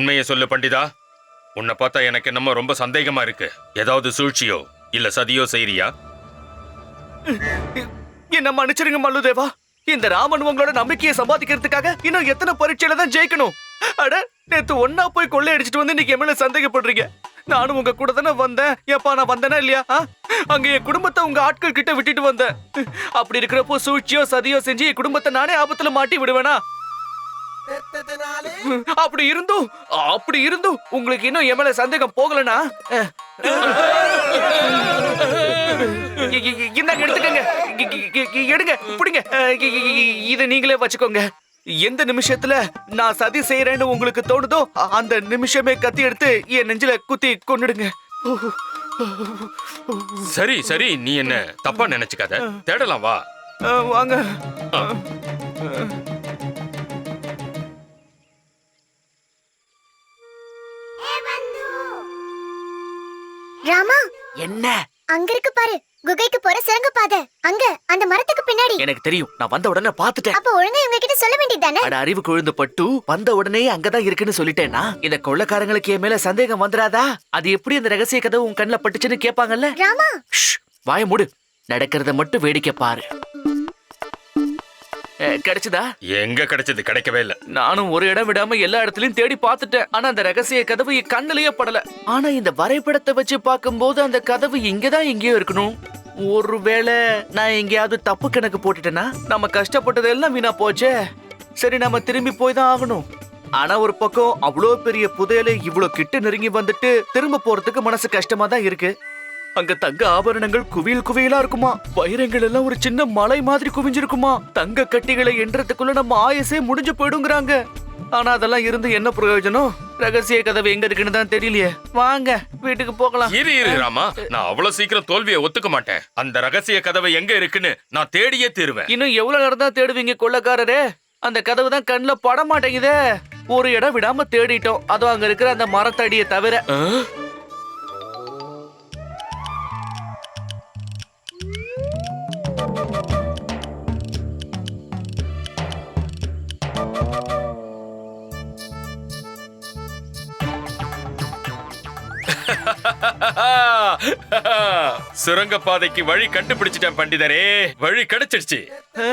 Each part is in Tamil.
உண்மையை சொல்லு பண்டிதா. உன்னை பார்த்தா எனக்கு என்னமோ ரொம்ப சந்தேகமா இருக்கு. ஏதாவது சூழ்ச்சியோ இல்ல சதியோ செய்றியா? என்ன மன்னிச்சிருங்க மல்லுதேவா. இந்த ராமன் உங்களோட நம்பிக்கையை சம்பாதிக்கிறதுக்காக இன்னும் எத்தனை பரீட்சையில தான் ஜெயிக்கணும்? அட நேத்து ஒன்னா போய் கொள்ளை அடிச்சிட்டு வந்து இன்னைக்கு எம்எல்ஏ சந்தேகப்படுறீங்க. நானும் உங்க கூட தானே வந்தேன். ஏப்பா நான் வந்தேனா இல்லையா? அங்க என் குடும்பத்தை உங்க ஆட்கள் கிட்ட விட்டுட்டு வந்தேன். அப்படி இருக்கிறப்போ சூழ்ச்சியோ சதியோ செஞ்சு என் குடும்பத்தை நானே ஆபத்துல மாட்டி விடுவேனா? அப்படி இருந்தும் அப்படி இருந்தும் உங்களுக்கு இன்னும் என் மேல சந்தேகம் போகலனா? இந்தாங்க எடுத்துக்கங்க. எடுங்க பிடிங்க. இதை நீங்களே வச்சுக்கோங்க. எந்த நிமிஷத்துல நான் சதி செய்யறேன்னு உங்களுக்கு தோணுதோ அந்த நிமிஷமே கத்தி எடுத்து என் நெஞ்சில குத்தி கொன்னுடுங்க. சரி சரி நீ என்ன தப்பா நினைச்சுக்காத. தேடலாம் வா. வாங்க. ராமா! என்ன? அங்க இருக்கு பாரு. குகைக்கு போற சுரங்க பாதை. அங்க அந்த மரத்துக்கு பின்னாடி. எனக்கு தெரியும். நான் வந்த உடனே பாத்துட்டேன் அப்ப ஒழுங்கா இவங்க கிட்ட சொல்ல வேண்டியதானே அட அறிவு கொழுந்து பட்டு வந்த உடனே அங்கதான் இருக்குன்னு சொல்லிட்டேன்னா இந்த கொள்ளக்காரங்களுக்கு என் மேல சந்தேகம் வந்துராதா? அது எப்படி அந்த ரகசிய கதவு உன் கண்ணுல பட்டுச்சுன்னு கேட்பாங்கல்ல ராமா! வாய மூடு. நடக்கிறத மட்டும் வேடிக்கை பாரு. கிடைச்சதா? எங்க கிடைச்சது? கிடைக்கவே இல்ல. நானும் ஒரு இடம் விடாம எல்லா இடத்துலயும் தேடி பார்த்துட்டேன். ஆனா அந்த ரகசிய கதவு என் கண்ணுலயே படல. ஆனா இந்த வரைபடத்தை வச்சு பார்க்கும்போது அந்த கதவு இங்கதான் எங்கேயோ இருக்கணும். ஒருவேளை நான் எங்கேயாவது தப்பு கணக்கு போட்டுட்டேன்னா நம்ம கஷ்டப்பட்டது எல்லாம் வீணா போச்சே. சரி நம்ம திரும்பி போய் தான் ஆகணும். ஆனா ஒரு பக்கம் அவ்வளோ பெரிய புதையலை இவ்வளோ கிட்ட நெருங்கி வந்துட்டு திரும்ப போறதுக்கு மனசு கஷ்டமா தான் இருக்கு. அங்க தங்க ஆபரணங்கள் குவியல் குவியலா இருக்குமா? வைரங்கள் எல்லாம் ஒரு சின்ன மலை மாதிரி குவிஞ்சிருக்குமா? தங்க கட்டிகளை எண்றதுக்குள்ள நம்ம ஆயுசே முடிஞ்சு போயிடுங்கிறாங்க. ஆனா அதெல்லாம் இருந்து என்ன பிரயோஜனம்? ரகசிய கதவு எங்க இருக்குன்னு தான் தெரியலையே. வாங்க வீட்டுக்கு போகலாம். இரு இரு ராமா. நான் அவ்வளவு சீக்கிரம் தோல்வியை ஒத்துக்க மாட்டேன். அந்த ரகசிய கதவை எங்க இருக்குன்னு நான் தேடியே தீருவேன். இன்னும் எவ்வளவு நேரம் தான் தேடுவீங்க கொள்ளக்காரரே? அந்த கதவு தான் கண்ணுல பட மாட்டேங்குதே. ஒரு இடம் விடாம தேடிட்டோம். அதுவும் அங்க இருக்கிற அந்த மரத்தடியை தவிர. சுரங்க பாதைக்கு வழி கண்டுபிடிச்சிட்டேன் பண்டிதரே. வழி கிடைச்சிடுச்சு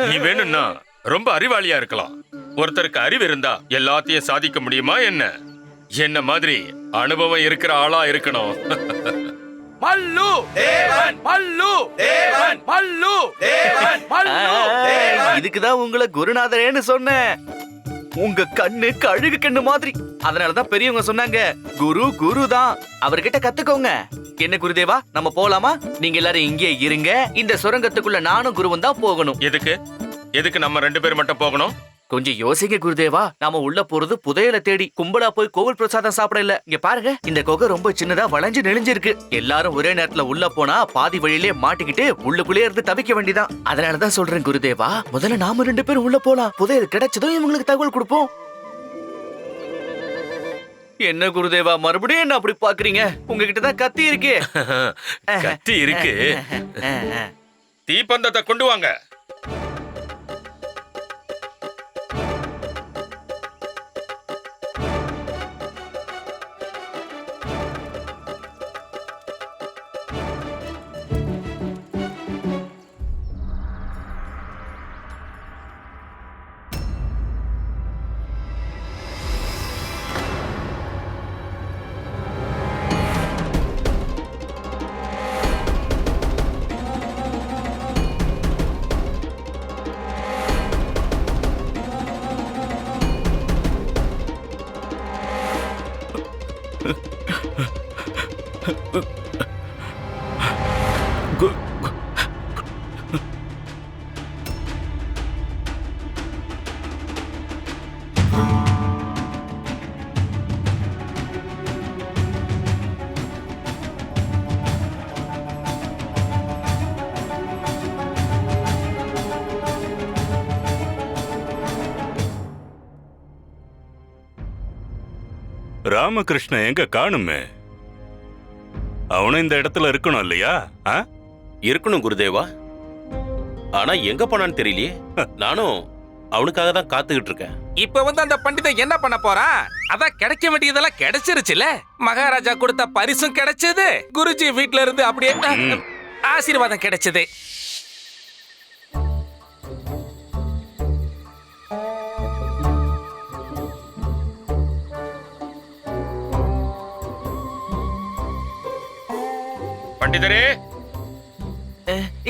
நீ வேணும்னா ரொம்ப அறிவாளியா இருக்கலாம். ஒருத்தருக்கு அறிவு இருந்தா எல்லாத்தையும் சாதிக்க முடியுமா என்ன? என்ன மாதிரி அனுபவம் இருக்கிற ஆளா இருக்கணும். மல்லு. தேவன். மல்லு. தேவன். மல்லு. தேவன். மல்லு. இதுக்குதான் உங்களை குருநாதரேன்னு சொன்னேன். உங்க கண்ணு கழுகு கண்ணு மாதிரி. அதனாலதான் பெரியவங்க சொன்னாங்க குரு குரு தான். அவர்கிட்ட கத்துக்கோங்க. என்ன குருதேவா நம்ம போலாமா? நீங்க எல்லாரும் இங்கே இருங்க. இந்த சுரங்கத்துக்குள்ள நானும் குருவும் தான் போகணும். எதுக்கு? எதுக்கு நம்ம ரெண்டு பேர் மட்டும் போகணும்? கொஞ்சம் யோசிங்க குருதேவா. நாம உள்ள போறது புதையல தேடி. கும்பலா போய் கோவில் பிரசாதம் சாப்பிட இல்ல இங்க பாருங்க இந்த குகை ரொம்ப சின்னதா வளைஞ்சு நெளிஞ்சிருக்கு. எல்லாரும் ஒரே நேரத்துல உள்ள போனா பாதி வழியிலே மாட்டிக்கிட்டு உள்ளுக்குள்ளே இருந்து தவிக்க வேண்டியதான் அதனாலதான் சொல்றேன் குருதேவா. முதல்ல நாம ரெண்டு பேரும் உள்ள போலாம். புதையல் கிடைச்சதும் இவங்களுக்கு தகவல் கொடுப்போம். என்ன குருதேவா மறுபடியும் என்ன அப்படி பாக்குறீங்க? உங்ககிட்ட தான் கத்தி இருக்கே. கத்தி இருக்கு. தீப்பந்தத்தை கொண்டு வாங்க. ராமகிருஷ்ணன் எங்க காணுமே? அவனும் இந்த இடத்துல இருக்கணும் இல்லையா? ஆ? இருக்கணும் குருதேவா. ஆனா எங்க போனான்னு தெரியலையே. நானும் அவனுக்காக தான் காத்துக்கிட்டு இருக்கேன். இப்ப வந்து அந்த பண்டிதன் என்ன பண்ண போறான் அதான் கிடைக்க வேண்டியதெல்லாம் கிடைச்சிருச்சுல. மகாராஜா கொடுத்த பரிசும் கிடைச்சது. குருஜி வீட்ல இருந்து அப்படியே ஆசீர்வாதம் கிடைச்சது. பண்டிதரே.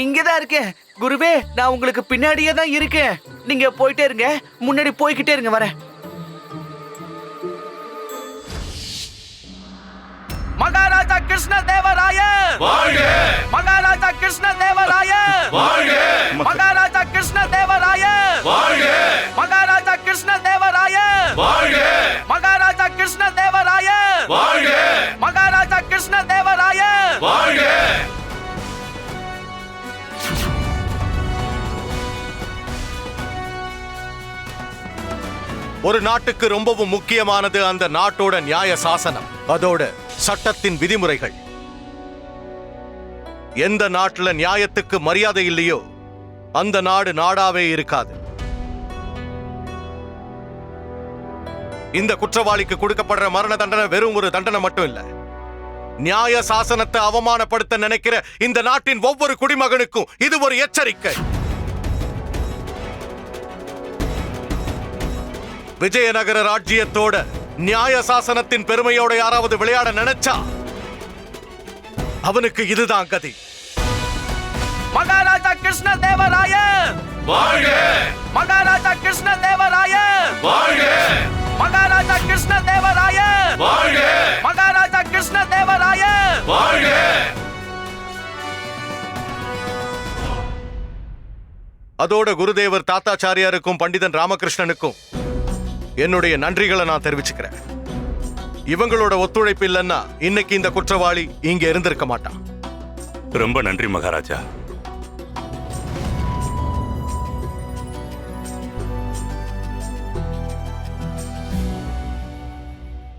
இங்கதான் இருக்கேன். குருவே நான் உங்களுக்கு பின்னாடியே தான் இருக்கேன். நீங்க போயிட்டே இருங்க. முன்னாடி போய்கிட்டே இருங்க வரேன். மகாராஜா கிருஷ்ண தேவராய வாழ்க! மகாராஜா கிருஷ்ண தேவராய வாழ்க! மகாராஜா கிருஷ்ண தேவராய வாழ்க! மகாராஜா கிருஷ்ண தேவராய வாழ்க! மகாராஜா கிருஷ்ண தேவராய வாழ்க! மகாராஜா கிருஷ்ண தேவராய வாழ்க! ஒரு நாட்டுக்கு ரொம்பவும் முக்கியமானது அந்த நாட்டோட நியாய சாசனம். அதோட சட்டத்தின் விதிமுறைகள். எந்த நாட்டுல நியாயத்துக்கு மரியாதை இல்லையோ அந்த நாடு நாடாவே இருக்காது. இந்த குற்றவாளிக்கு கொடுக்கப்படுற மரண தண்டனை வெறும் ஒரு தண்டனை மட்டும் இல்ல. நியாய சாசனத்தை அவமானப்படுத்த நினைக்கிற இந்த நாட்டின் ஒவ்வொரு குடிமகனுக்கும் இது ஒரு எச்சரிக்கை. விஜயநகர ராஜ்ஜியத்தோட நியாய சாசனத்தின் பெருமையோட யாராவது விளையாட நினைச்சா? அவனுக்கு இதுதான் கதி. மகாராஜா கிருஷ்ண தேவராய வாழ்க! மகாராஜா கிருஷ்ண தேவராய வாழ்க! மகாராஜா கிருஷ்ண தேவராய வாழ்க! மகாராஜா கிருஷ்ண தேவராய வாழ்க! அதோட குருதேவர் தாத்தாச்சாரியாருக்கும் பண்டிதன் ராமகிருஷ்ணனுக்கும் என்னுடைய நன்றிகளை நான் தெரிவிச்சுக்கிறேன். இவங்களோட ஒத்துழைப்பு இல்லைன்னா இன்னைக்கு இந்த குற்றவாளி இங்க இருந்திருக்க மாட்டான். ரொம்ப நன்றி மகாராஜா.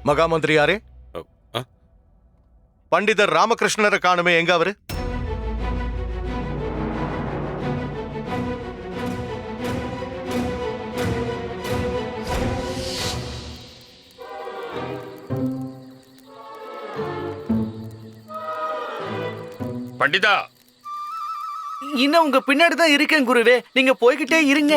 மகாமந்திரியாரே? பண்டிதர் ராமகிருஷ்ணரை காணுமே எங்க அவரு? பண்டிதா! இன்னும் உங்க பின்னாடி தான் இருக்கேன் குருவே. நீங்க போய்கிட்டே இருங்க.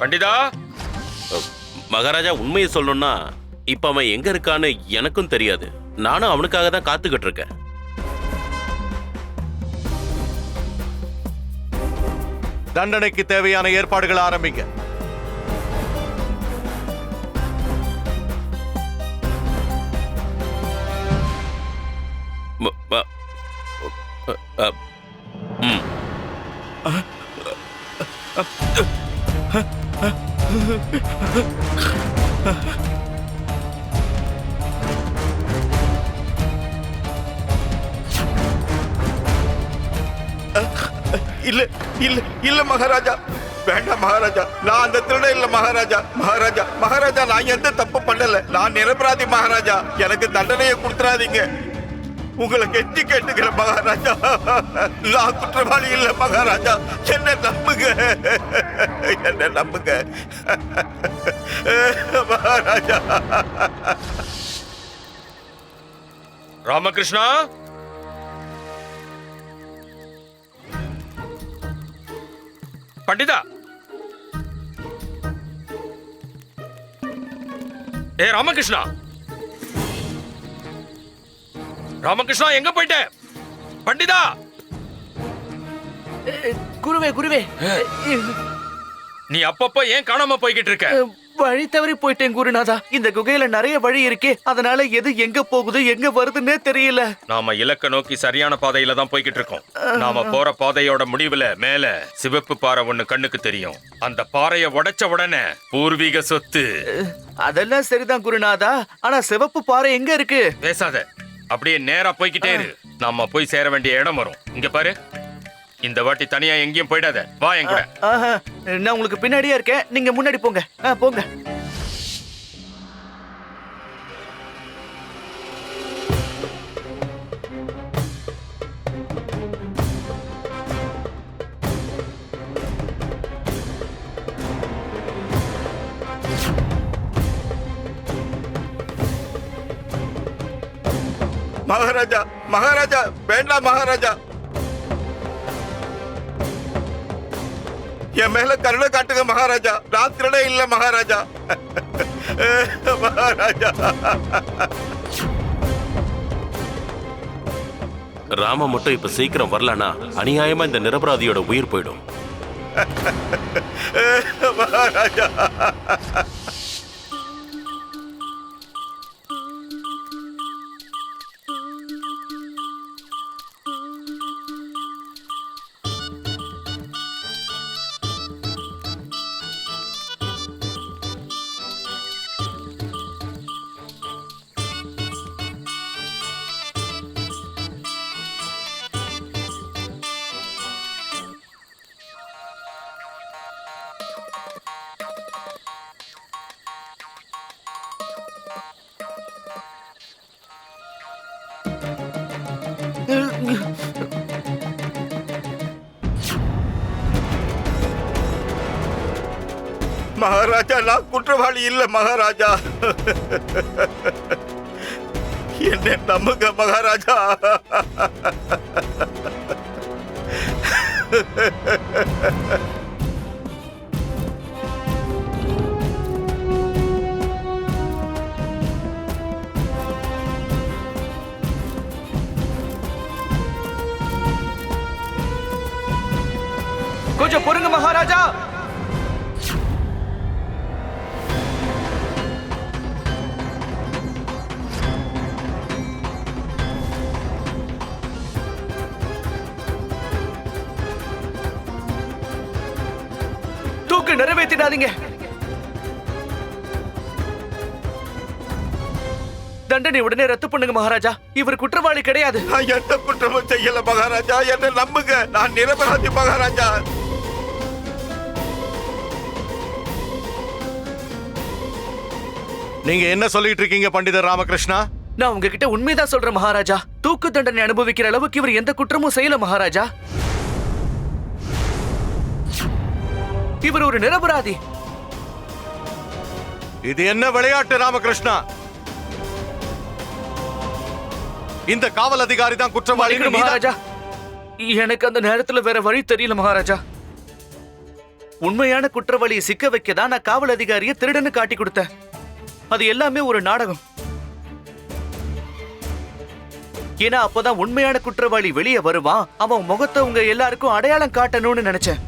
பண்டிதா? மகாராஜா உண்மையை சொல்லணும்னா இப்ப அவன் எங்க இருக்கான்னு எனக்கும் தெரியாது. நானும் அவனுக்காக தான் காத்துக்கிட்டு இருக்கேன். தண்டனைக்கு தேவையான ஏற்பாடுகளை ஆரம்பிங்க. இல்ல இல்ல இல்ல மகாராஜா. வேண்டாம் மகாராஜா. நான் அந்த திருட இல்ல மகாராஜா. மகாராஜா மகாராஜா நான் எந்த தப்பு பண்ணல. நான் நிரபராதி மகாராஜா. எனக்கு தண்டனையை கொடுத்துறாதீங்க. உங்களை கெட்டி கேட்டுக்கிறேன் மகாராஜா. நான் குற்றவாளி இல்ல மகாராஜா. என்ன நம்புங்க. என்ன நம்புங்க. மகாராஜா. ராமகிருஷ்ணா? பண்டிதா. ஏ ராமகிருஷ்ணா. ராமகிருஷ்ணா எங்க போயிட்ட? பண்டிதா. குருவே குருவே. நீ அப்பப்போ ஏன் காணாம போய்கிட்டு இருக்க? வழி தவறி போயிட்டேன் குருநாதா. இந்த குகையில நிறைய வழி இருக்கே அதனால எது எங்க போகுது எங்க வருதுன்னே தெரியல. நாம இலக்க நோக்கி சரியான பாதையில தான் போய்கிட்டு இருக்கோம். நாம போற பாதையோட முடிவுல மேல சிவப்பு பாறை ஒண்ணு கண்ணுக்கு தெரியும். அந்த பாறைய உடைச்ச உடனே பூர்வீக சொத்து. அதெல்லாம் சரிதான் குருநாதா. ஆனா சிவப்பு பாறை எங்க இருக்கு? பேசாத. அப்படியே நேரா போய்கிட்டே இரு. நாம போய் சேர வேண்டிய இடம் வரும். இங்க பாரு. இந்த வாட்டி தனியா எங்கேயும் போயிடாத. வா என் கூட. நான் உங்களுக்கு பின்னாடியே இருக்கேன். நீங்க முன்னாடி போங்க. ஆ, போங்க. மகாராஜா மகாராஜா வேண்டாம் மகாராஜா. என் மேல கருணை காட்டுங்க மகாராஜா. நான் திருடே இல்ல மகாராஜா. மகாராஜா. ராம மட்டும் இப்ப சீக்கிரம் வரலனா அநியாயமா இந்த நிரபராதியோட உயிர் போயிடும். மகாராஜா. மகாராஜா நான் குற்றவாளி இல்லை மகாராஜா. என்ன நம்புங்க மகாராஜா. கொஞ்சம் பொறுங்க மகாராஜா. தூக்கு நிறைவேற்றிடாதீங்க. தண்டனை உடனே ரத்து பண்ணுங்க மகாராஜா. இவர் குற்றவாளி கிடையாது. நான் எந்த குற்றமும் செய்யல மகாராஜா. என்ன நம்புங்க. நான் நிரபராதி மகாராஜா. நீங்க என்ன சொல்லிட்டு இருக்கீங்க பண்டிதர் ராமகிருஷ்ணா? நான் உங்ககிட்ட உண்மைதான் சொல்றேன் மகாராஜா. தூக்கு தண்டனை அனுபவிக்கிற அளவுக்கு இவர் எந்த குற்றமும் செய்யல மகாராஜா. இவர் ஒரு நிரபராதி. இது என்ன விளையாட்டு ராமகிருஷ்ணா? இந்த காவல் அதிகாரி தான் குற்றவாளி. மகாராஜா. எனக்கு அந்த நேரத்துல வேற வழி தெரியல மகாராஜா. உண்மையான குற்றவாளியை சிக்க வைக்க தான் நான் காவல் அதிகாரியை திருடன்னு காட்டி கொடுத்தேன். அது எல்லாமே ஒரு நாடகம். ஏன்னா அப்பதான் உண்மையான குற்றவாளி வெளியே வருவான். அவன் முகத்தை உங்க எல்லாருக்கும் அடையாளம் காட்டணும்னு நினைச்சேன்.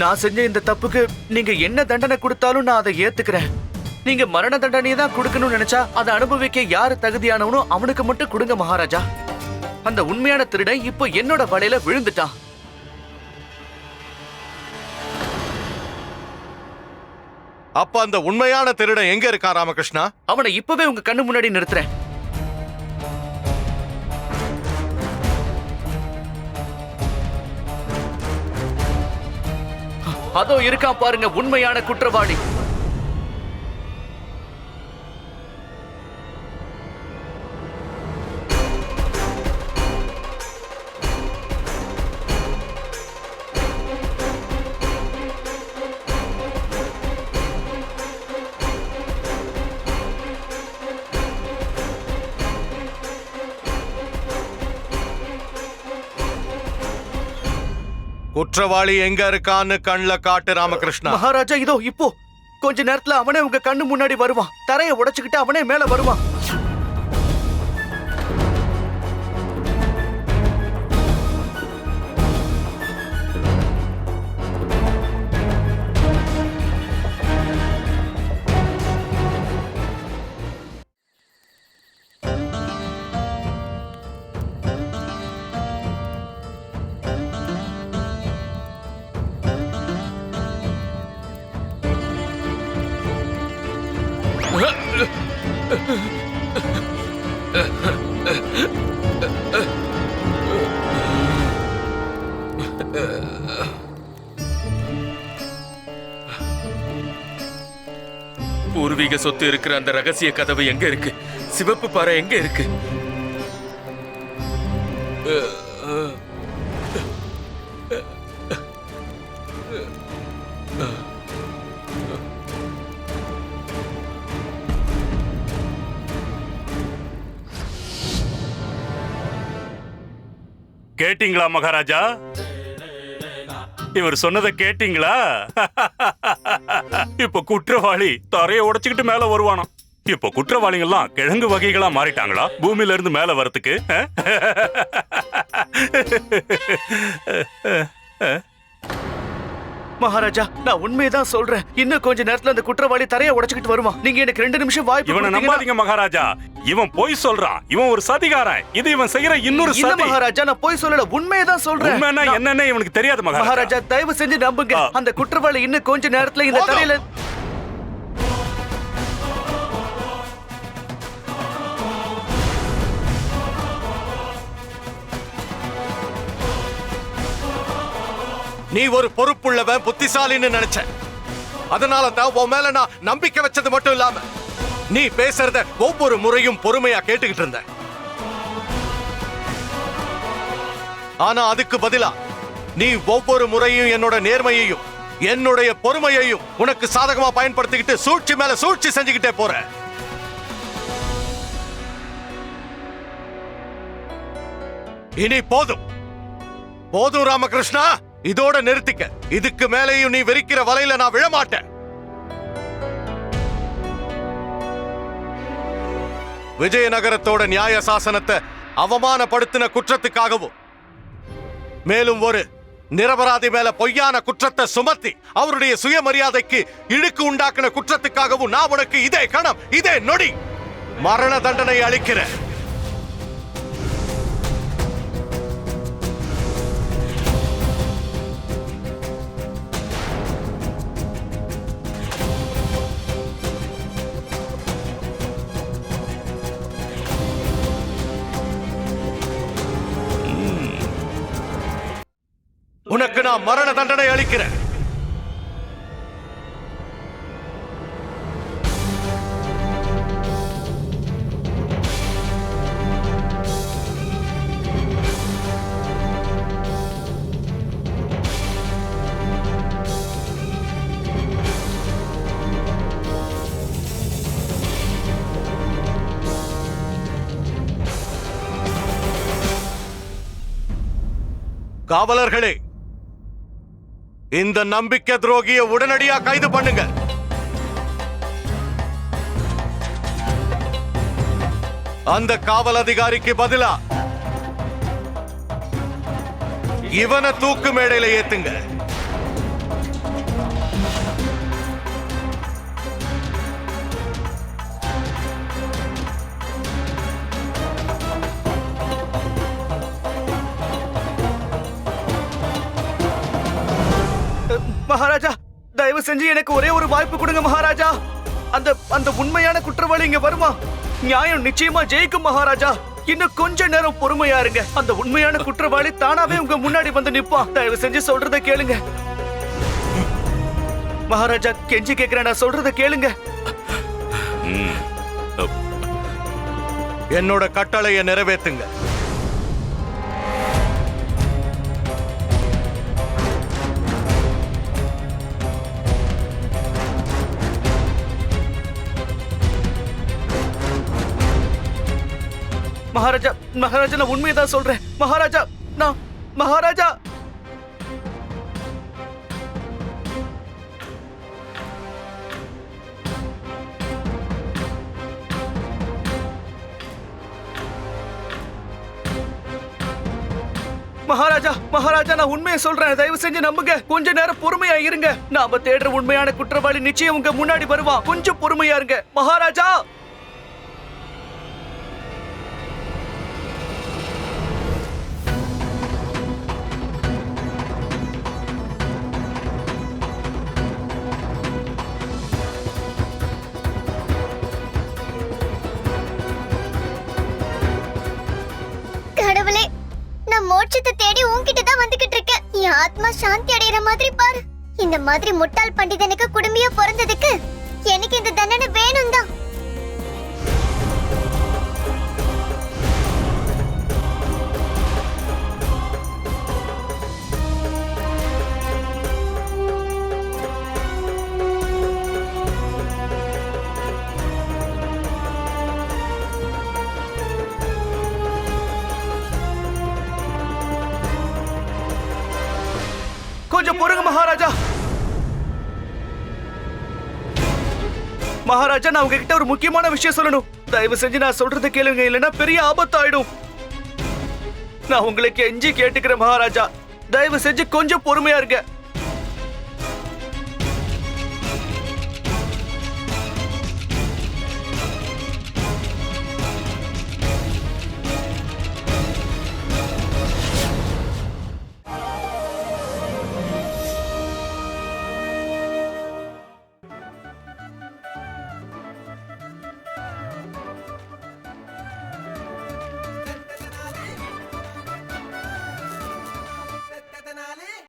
நான் செஞ்ச இந்த தப்புக்கு நீங்க என்ன தண்டனை கொடுத்தாலும் நான் அதை ஏத்துக்கிறேன். நீங்க மரண தண்டனையை தான் கொடுக்கணும்னு நினைச்சா அதை அனுபவிக்க யாரு தகுதியானவனோ அவனுக்கு மட்டும் கொடுங்க மகாராஜா. அந்த உண்மையான திருடன் இப்போ என்னோட வலையில விழுந்துட்டான். அப்ப அந்த உண்மையான திருடன் எங்க இருக்கான் ராமகிருஷ்ணா? அவனை இப்பவே உங்க கண்ணு முன்னாடி நிறுத்துறேன். அதோ இருக்கான் பாருங்க உண்மையான குற்றவாளி. குற்றவாளி எங்க இருக்கான்னு கண்ல காட்டு ராமகிருஷ்ணா. மகாராஜா இதோ இப்போ. கொஞ்ச நேரத்துல அவனே உங்க கண்ணு முன்னாடி வருவான். தரையை உடைச்சுக்கிட்டு அவனே மேல வருவான். பூர்வீக சொத்து இருக்கிற அந்த ரகசிய கதவு எங்க இருக்கு? சிவப்பு பாறை எங்க இருக்கு? கேட்டீங்களா மகாராஜா? இவர் சொன்னதை கேட்டீங்களா? இப்ப குற்றவாளி தரைய உடைச்சுக்கிட்டு மேல வருவானா? இப்ப குற்றவாளிகள்லாம் கிழங்கு வகைகளா மாறிட்டாங்களா? பூமியில இருந்து மேல வரத்துக்கு? மகாராஜா நான் உண்மையதான் சொல்றேன். இன்னும் கொஞ்ச நேரத்துல அந்த குற்றவாளி தரைய உடைச்சுக்கிட்டு வருவான். நீங்க எனக்கு ரெண்டு நிமிஷம் வாய்ப்பு இவனை நம்பாதீங்க மகாராஜா. இவன் பொய் சொல்றான். இவன் ஒரு சதிகாரன். இது இவன் செய்யற இன்னொரு இல்ல சதி. மகாராஜா நான் போய் சொல்லல. உண்மையதான் சொல்றேன். உண்மைன்னா என்னன்னு இவனுக்கு தெரியாது மகாராஜா. மகாராஜா தயவு செஞ்சு நம்புங்க. அந்த குற்றவாளி இன்னும் கொஞ்ச நேரத்துல இந்த போதும். தரையில நீ ஒரு பொறுப்புள்ளவன் புத்திசாலின்னு நினைச்ச அதனால தான் உன் மேல நான் நம்பிக்கை வச்சது மட்டும் இல்லாம நீ பேசுறத ஒவ்வொரு முறையும் பொறுமையா கேட்டுக்கிட்டு இருந்த ஆனா அதுக்கு பதிலா நீ ஒவ்வொரு முறையும் என்னோட நேர்மையையும் என்னுடைய பொறுமையையும் உனக்கு சாதகமா பயன்படுத்திக்கிட்டு சூழ்ச்சி மேல சூழ்ச்சி செஞ்சுக்கிட்டே போற. இனி போதும். போதும் ராமகிருஷ்ணா. இதோட நிறுத்திக்க. இதுக்கு மேலேயும் நீ வெறிக்கிற வலையில நான் விழமாட்டேன். விஜயநகரத்தோட நியாய சாசனத்தை அவமானப்படுத்தின குற்றத்துக்காகவும் மேலும் ஒரு நிரபராதி மேல பொய்யான குற்றத்தை சுமத்தி அவருடைய சுயமரியாதைக்கு இழுக்கு உண்டாக்கின குற்றத்துக்காகவும் நான் உனக்கு இதே கணம் இதே நொடி மரண தண்டனை அளிக்கிறேன். நான் மரண தண்டனை அளிக்கிறேன். காவலர்களே இந்த நம்பிக்கை துரோகிய உடனடியா கைது பண்ணுங்க. அந்த காவல் அதிகாரிக்கு பதிலா இவனை தூக்கு மேடையில ஏத்துங்க. மகாராஜா தயவு செஞ்சு எனக்கு ஒரே ஒரு வாய்ப்பு கொடுங்க மகாராஜா. அந்த அந்த உண்மையான குற்றவாளி இங்க வருமா? நியாயம் நிச்சயமா ஜெயிக்கும் மகாராஜா. இன்னும் கொஞ்ச நேரம் பொறுமையா இருங்க. அந்த உண்மையான குற்றவாளி தானாவே உங்க முன்னாடி வந்து நிப்பான். தயவு செஞ்சு சொல்றத கேளுங்க. மகாராஜா கெஞ்சி கேக்குறேன். நான் சொல்றத கேளுங்க. என்னோட கட்டளையை நிறைவேற்றுங்க மகாராஜா மகாராஜா நான் உண்மையதான் சொல்றேன். மகாராஜா நான் மகாராஜா! மகாராஜா மகாராஜா நான் உண்மையை சொல்றேன். தயவு செஞ்சு நம்புங்க. கொஞ்ச நேரம் பொறுமையா இருங்க. நாம தேடுற உண்மையான குற்றவாளி நிச்சயம் உங்க முன்னாடி வருவான். கொஞ்சம் பொறுமையா இருங்க. மகாராஜா! மோட்சத்தை தேடி உன்கிட்ட தான் வந்துகிட்டு இருக்கேன். என் ஆத்மா சாந்தி அடைகிற மாதிரி பாரு. இந்த மாதிரி முட்டாள் பண்டிதனுக்கு குடும்பியா பிறந்ததுக்கு எனக்கு இந்த தண்டனை வேணும் தான் பொறுங்க மகாராஜா. மகாராஜா நான் உங்ககிட்ட ஒரு முக்கியமான விஷயம் சொல்லணும். தயவு செஞ்சு நான் சொல்றது கேளுங்க இல்லைன்னா பெரிய ஆபத்தாயிடும். நான் உங்களுக்கு எஞ்சி கேட்டுக்கிறேன் மகாராஜா. தயவு செஞ்சு கொஞ்சம் பொறுமையா இருக்க